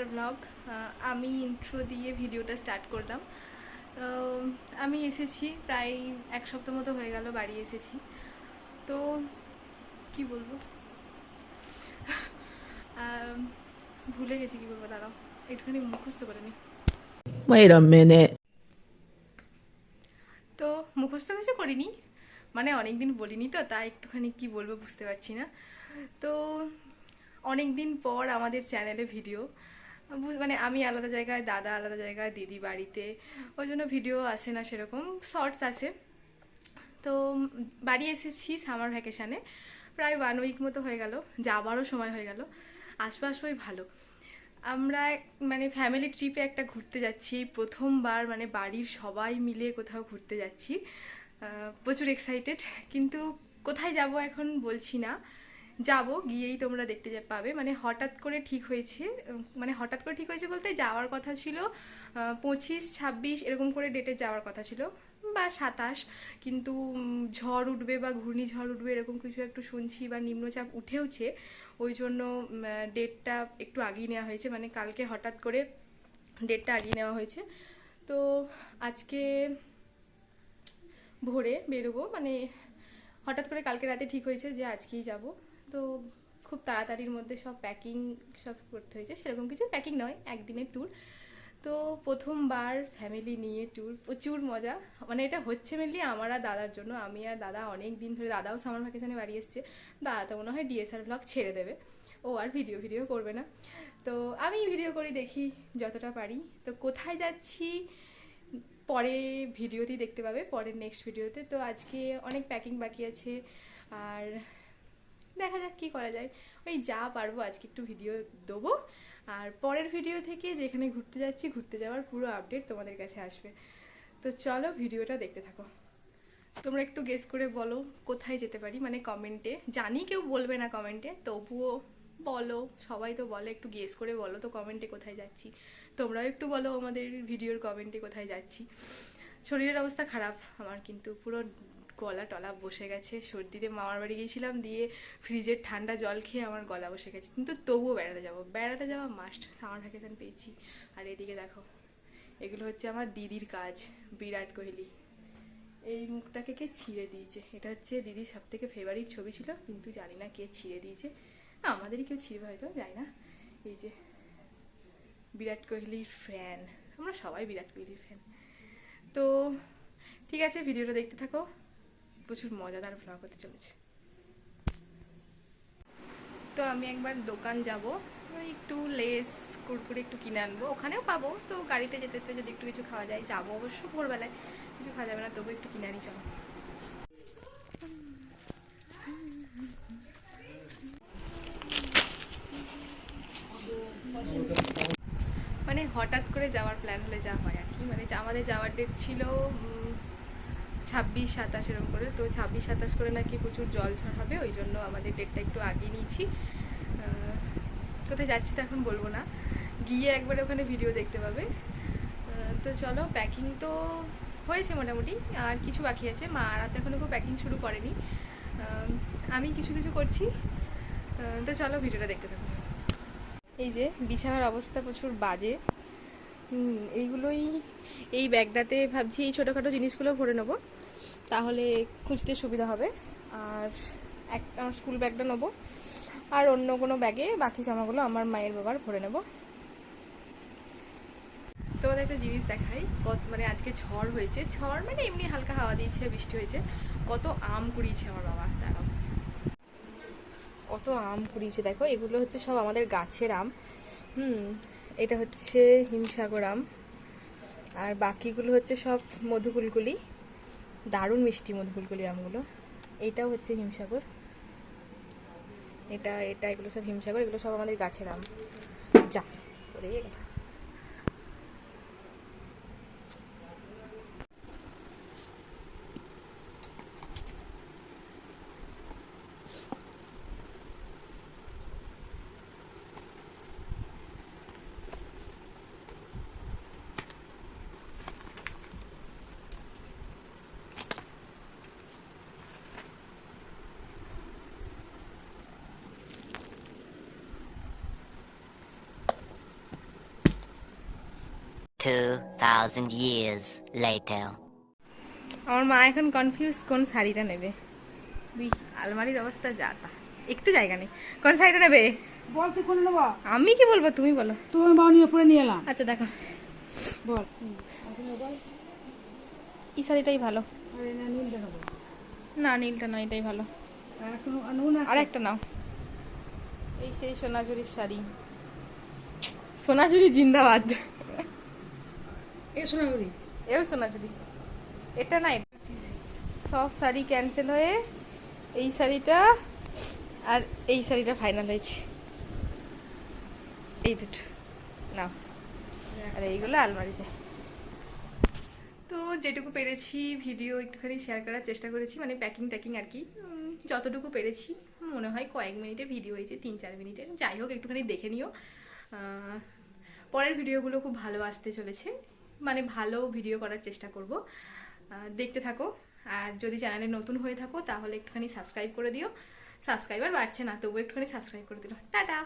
DSR blog আমি intro দিয়ে ভিডিওটা স্টার্ট করলাম। তো আমি এসেছি প্রায় এক সপ্তাহ মতো হয়ে গেল বাড়ি এসেছি। তো কি বলব? ভুলে গেছি কি বলব দাঁড়াও একটুখানি মুখস্থ করে নি. তো মুখস্থ কিছু করিনি মানে অনেক দিন বলিনি তো তাই একটুখানি কি বলব বুঝতে পারছি না। তো অনেক দিন পর আমাদের চ্যানেলে ভিডিও মানে আমি আলাদা জায়গায়, দাদা আলাদা জায়গায়, দিদি বাড়িতে, ওই জন্য ভিডিও আসে না সেরকম শর্টস আসে। তো বাড়ি এসেছি সামার ভ্যাকেশানে প্রায় ওয়ান উইক মতো হয়ে গেল, যাবারও সময় হয়ে গেল আসব আসবোই ভালো। আমরা মানে ফ্যামিলি ট্রিপে একটা ঘুরতে যাচ্ছি, প্রথমবার মানে বাড়ির সবাই মিলে কোথাও ঘুরতে যাচ্ছি। প্রচুর এক্সাইটেড কিন্তু কোথায় যাব এখন বলছি না। যাব, গিয়েই তোমরা দেখতে পাবে। মানে হঠাৎ করে ঠিক হয়েছে মানে হঠাৎ করে ঠিক হয়েছে বলতে যাওয়ার কথা ছিল পঁচিশ, ছাব্বিশ, এরকম করে ডেটে যাওয়ার কথা ছিল, বা সাতাশ। কিন্তু ঝড় উঠবে বা ঘূর্ণিঝড় উঠবে এরকম কিছু একটু শুনছি বা নিম্নচাপ উঠেওছে, ওই জন্য ডেটটা একটু আগিয়ে নেওয়া হয়েছে। মানে কালকে হঠাৎ করে ডেটটা আগিয়ে নেওয়া হয়েছে। তো আজকে ভোরে বেরোবো। মানে হঠাৎ করে কালকে রাতে ঠিক হয়েছে যে আজকেই যাব। তো খুব তাড়াতাড়ির মধ্যে সব প্যাকিং সব করতে হয়েছে। সেরকম কিছু প্যাকিং নয়, একদিনের ট্যুর তো প্রথমবার ফ্যামিলি নিয়ে ট্যুর প্রচুর মজা। মানে এটা হচ্ছে মেনলি আমার আর দাদার জন্য। আমি আর দাদা অনেক দিন ধরে, দাদাও সামার ভ্যাকেশনে বাড়ি এসছে। দাদা তো মনে হয় ডিএসআর ব্লগ ছেড়ে দেবে। ও আর ভিডিও ভিডিও করবে না। তো আমি ভিডিও করি, দেখি যতটা পারি। তো কোথায় যাচ্ছি, পরে ভিডিওতেই দেখতে পাবে, পরের নেক্সট ভিডিওতে তো। আজকে অনেক প্যাকিং বাকি আছে। আর দেখা যাক কি করা যায়। ওই যা পারব আজকে একটু ভিডিও দেবো। আর পরের ভিডিও থেকে যেখানে ঘুরতে যাচ্ছি, ঘুরতে যাওয়ার পুরো আপডেট তোমাদের কাছে আসবে। তো চলো ভিডিওটা দেখতে থাকো। তোমরা একটু গেস করে বলো কোথায় যেতে পারি মানে কমেন্টে জানি কেউ বলবে না কমেন্টে তবুও বলো। সবাই তো বলে, একটু গেস করে বলো তো কমেন্টে কোথায় যাচ্ছি। তোমরাও একটু বলো আমাদের ভিডিওর কমেন্টে কোথায় যাচ্ছি। শরীরের অবস্থা খারাপ আমার কিন্তু, পুরো গলা টলা বসে গেছে, সর্দিতে মামার বাড়ি গিয়েছিলাম, দিয়ে ফ্রিজের ঠান্ডা জল খেয়ে আমার গলা বসে গেছে। কিন্তু তবুও বেড়াতে যাব। বেড়াতে যাওয়া মাস্ট সামার ভ্যাকেশন পেয়েছি। আর এদিকে দেখো, এগুলো হচ্ছে আমার দিদির কাজ, বিরাট কোহলি। এই মুখটাকে কে ছিঁড়ে দিয়েছে? এটা হচ্ছে দিদির সব থেকে ফেভারিট ছবি ছিল, কিন্তু জানি না কে ছিঁড়ে দিয়েছে। আমাদেরই কেউ ছিঁড়বে হয়তো, জানি না। এই যে, বিরাট কোহলির ফ্যান আমরা সবাই বিরাট কোহলির ফ্যান তো, ঠিক আছে, ভিডিওটা দেখতে থাকো। প্রচুর মজাদার ভ্লগ হতে চলেছে। তো আমি একবার দোকান যাব একটু লেস কুরকুরে একটু কিনে আনব। ওখানেও পাবো, তো গাড়িতে যেতে যেতে যদি একটু কিছু খাওয়া যায়, যাব অবশ্য ভোরবেলায়। কিছু খাওয়া যাবে না, তবু একটু কিনে আনি, চলো। মানে হঠাৎ করে যাওয়ার প্ল্যান হলে যা হয় আর কি। মানে আমাদের যাওয়ার ডেট ছিল ছাব্বিশ, সাতাশ এরকম করে। তো ছাব্বিশ, সাতাশ করে নাকি প্রচুর জল ঝড় হবে, ওই জন্য আমাদের ডেটটা একটু আগিয়ে নিয়েছি। কোথায় যাচ্ছি তো এখন বলব না। গিয়ে একবার ওখানে ভিডিও দেখতে পাবে। তো চলো প্যাকিং তো হয়েছে মোটামুটি, আর কিছু বাকি আছে। মা আর তো এখনও খুব প্যাকিং শুরু করেনি। আমি কিছু কিছু করছি। তো চলো ভিডিওটা দেখতে থাকো। এই যে, বিছানার অবস্থা প্রচুর বাজে। এইগুলোই এই ব্যাগটাতে ভাবছি এই ছোটোখাটো জিনিসগুলো ভরে নেব। তাহলে খুঁজতে সুবিধা হবে। আর এক, আমার স্কুল ব্যাগটা নেব। আর অন্য কোনো ব্যাগে বাকি জামাগুলো আমার মায়ের বাবার ভরে নেব। তোমাদের একটা জিনিস দেখাই। কত মানে আজকে ঝড় হয়েছে। ঝড় মানে এমনি হালকা হাওয়া দিয়েছে, বৃষ্টি হয়েছে। কত আম কুড়িয়েছে আমার বাবা, দাঁড়াও। কত আম কুড়িয়েছে, দেখো। এগুলো হচ্ছে সব আমাদের গাছের আম। হুম, এটা হচ্ছে হিমসাগর আম। আর বাকিগুলো হচ্ছে সব মধুকুলকুলি। দারুণ মিষ্টি মধুকুলকুলি আমগুলো। এটাও হচ্ছে হিমসাগর। এটা এটা, এগুলো সব হিমসাগর, এগুলো সব আমাদের গাছের আম। যা 2,000 years later. আমার মা এখন কনফিউজ কোন শাড়িটা নেবে। আলমারির অবস্থা যা তা। একটু জায়গা নেই। কোন শাড়িটা নেবে? বল তুই কোন নেবা? আমি কি বলব? তুমি বলো। তুমি বাবা নিয়ে পরে নিয়ে এলাম। আচ্ছা দেখো। বল। এই শাড়িটাই ভালো। আরে না না নীলটা নয় এটাই ভালো। আর এখন নুন আর একটা। নাও। এই সেই সোনাঝুরির শাড়ি। সোনাঝুরি জিন্দাবাদ। এ এও সোনাঝুরি এটা না এটা। সব শাড়ি ক্যান্সেল হয়ে এই শাড়িটা আর এই শাড়িটা ফাইনাল হয়েছে। এই দুটো। নাও। আর এইগুলো আলমারিতে। তো যেটুকু পেরেছি ভিডিও একটুখানি শেয়ার করার চেষ্টা করেছি মানে প্যাকিং ট্যাকিং আর কি। যতটুকু পেরেছি মনে হয় কয়েক মিনিটের ভিডিও হয়েছে তিন চার মিনিটের। যাই হোক একটুখানি দেখে নিও। পরের ভিডিওগুলো খুব ভালো আসতে চলেছে। মানে ভালো ভিডিও করার চেষ্টা করব। দেখতে থাকো। আর যদি চ্যানেলে নতুন হয়ে থাকো, তাহলে একটুখানি সাবস্ক্রাইব করে দিও। সাবস্ক্রাইবার বাড়ছে না তবু একটুখানি সাবস্ক্রাইব করে দিল। টাটা!